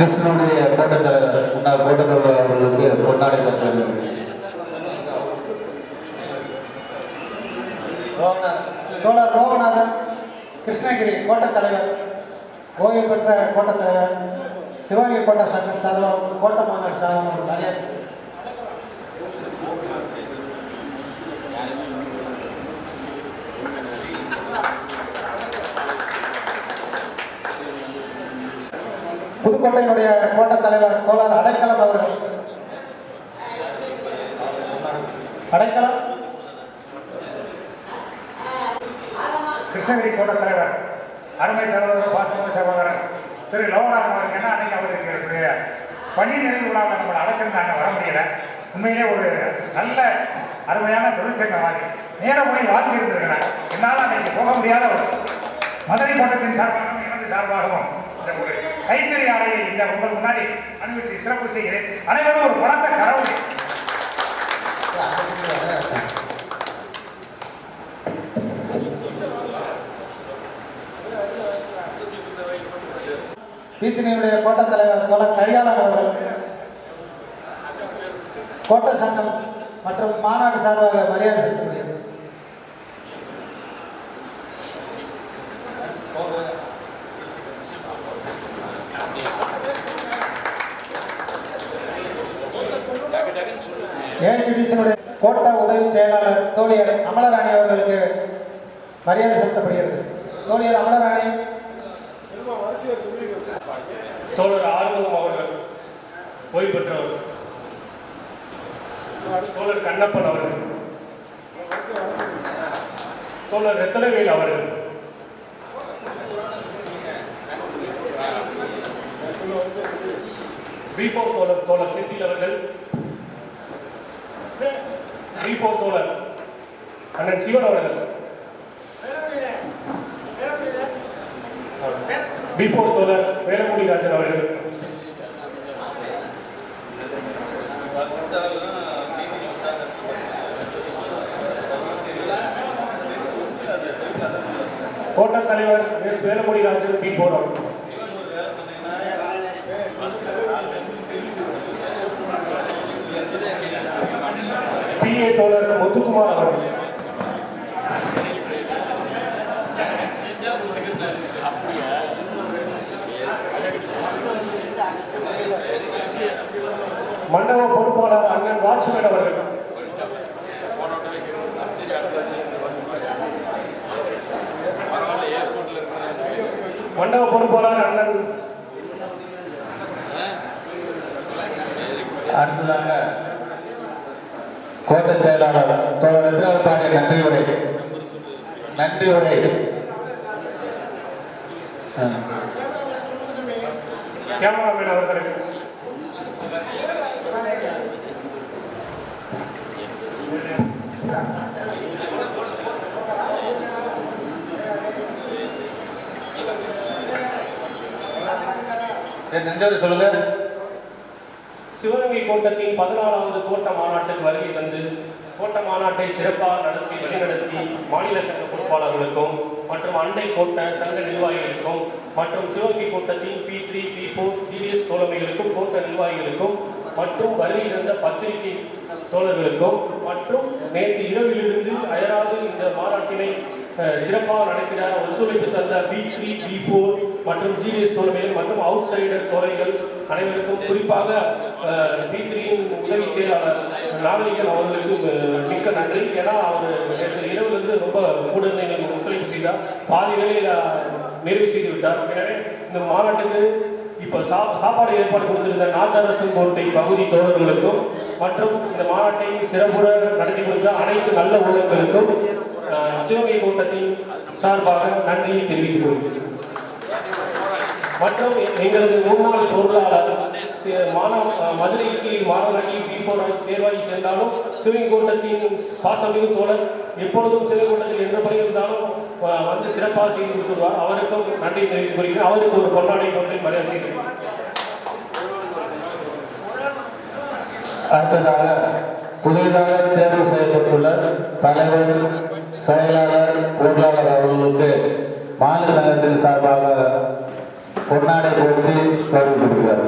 கிருஷ்ணனுடைய கோட்டத்தலைவர் முன்னாள் கோட்டத்தலைவர் அவர்களுக்கு பொன்னாடை தருகிறது தோழர் லோகநாதன் கிருஷ்ணகிரி கோட்டத் தலைவர் ஓய்வு பெற்ற கோட்டத் தலைவர் சிவகங்கை கோட்ட சங்கம் சார்பாக கோட்ட மாநாடு சார்பாக மரியாதை புதுக்கோட்டையினுடைய கோட்ட தலைவர் தோழர் அடைக்கலம் அவர்கள். அடைக்கலம். கிருஷ்ணகிரி கோட்ட தலைவர் அருமை தலைவர் பாசம சகோதரர் திரு லோகநாதன் அவருக்கு என்ன அன்னைக்கு அவருக்கு பணி நிறைவு விழாவில் நம்மளை அழைச்சிருந்தாங்க வர முடியல. உண்மையிலே ஒரு நல்ல அருமையான தொழிற்சங்கவாதி நேரம் போய் வாக்கு இருந்திருக்கிறேன் என்னால் அன்னைக்கு போக முடியாத ஒரு மதுரை கோட்டத்தின் சார்பாகவும் எனது சார்பாகவும் இந்த ஒரு கைத்தறி ஆலையை இந்த உங்கள் முன்னாடி அனுபவிச்சு சிறப்பு செய்கிறேன். அனைவரும் ஒரு பலத்த கடவுள். பீத்தினியுடைய கோட்டத் தலைவர் தோழர் கரிகாலன் அவர்கள். கோட்ட சங்கம் மற்றும் மாநாடு சார்பாக மரியாதை செலுத்தப்படுகிறது ஏஜிடிசியினுடைய கோட்ட உதவி செயலாளர் தோழியர் அமலராணி அவர்களுக்கு மரியாதை செலுத்தப்படுகிறது. தோழியர் அமலராணி. தோழர் ஆறுமுகம் அவர்கள் ஓய்வு பெற்றவர் தோழர் கண்ணப்பன் அவர்கள். தோழர் ரத்தனவேல் அவர்கள். பிஃபோ தோழர் தோழர் செந்தில் அவர்கள். பிஃபோ தோழர். அண்ணன் சிவன் அவர்கள். பிஃபோர் தோழர் வேலமுடி ராஜன் அவர்கள். கோட்ட தலைவர் எஸ் வேலமுடி ராஜன் பிஃபோர் அவர்கள். தோழர் முத்துக்குமார் அவர்கள். மண்டப பொறுப்பாளர் அண்ணன் வாட்ச்மேன் அவர்கள். மண்டப பொறுப்பாளர் அண்ணன். அடுத்ததாக கோட்ட செயலாளர் தோழர் எதிராக நன்றி உரை. நன்றி உரை. கேமராமேன் அவர்களுக்கு சரி, நன்றி சொல்லுங்க. சிவகங்கை கோட்டத்தின் பதினாலாவது கோட்ட மாநாட்டுக்கு வருகை தந்து கோட்ட மாநாட்டை சிறப்பாக நடத்தி வழிநடத்தி மாநில சங்க பொறுப்பாளர்களுக்கும் மற்றும் அண்டை கோட்ட சங்க நிர்வாகிகளுக்கும் மற்றும் Sivaganga கோட்டத்தின் P three P four GDS தோழமைகளுக்கும் கோட்ட நிர்வாகிகளுக்கும் மற்றும் வருகை தந்த பத்திரிகை தோழர்களுக்கும் மற்றும் நேற்று இரவிலிருந்து அயராது இந்த மாநாட்டினை சிறப்பாக நடத்தினார் ஒத்துழைப்பு தந்த பி த்ரீ பி ஃபோர் மற்றும் ஜிடிஎஸ் தோழமைகள் மற்றும் அவுட் சைடர் தோழர்கள் அனைவருக்கும் குறிப்பாக பி த்ரீயின் உதவி செயலாளர் நாகரிகன் அவர்களுக்கு மிக்க நன்றி. ஏன்னா அவர் நேற்று இரவுலேருந்து ரொம்ப கூட எங்களுக்கு ஒத்துழைப்பு செய்தார். பாதி வேலையில் நிறைவு செய்து விட்டார் எனவே இந்த மாநாட்டுக்கு இப்போ சா சாப்பாடு ஏற்பாடு கொடுத்திருந்த நாட்டரசன் கோட்டை பகுதி தோழர்களுக்கும் மற்றும் இந்த மாநாட்டை சிறப்புற நடத்தி கொடுத்த அனைத்து நல்ல உள்ளங்களுக்கும் சிவகங்கை கூட்டத்தின் சார்பாக நன்றியை தெரிவித்துக் கொள்கிறேன். மற்றும் எங்களது முன்னாள் பொருளாளர் மாணவ மதுரைக்கு மாணவராகி பிஃபோர் தேர்வாகி சேர்ந்தாலும் சிவகோட்டத்தின் பாசமிகு தோழர் எப்பொழுதும் சிவகோட்டத்தில் எந்த பணி இருந்தாலும் வந்து சிறப்பாக செய்து கொடுத்துருவார் அவருக்கும் நன்றி தெரிவித்துக் கொள்கிறேன். அவருக்கு ஒரு பொன்னாடை பற்றி மரியாதை செய்கிறேன் அடுத்ததாக புதிதாக தேர்வு செய்யப்பட்டுள்ள தலைவர் செயலாளர் பொருளாளர் அவர்களுக்கு மாநில சங்கத்தின் சார்பாக பொன்னாடை போர்த்தி கௌரவிக்கப்படுகிறார்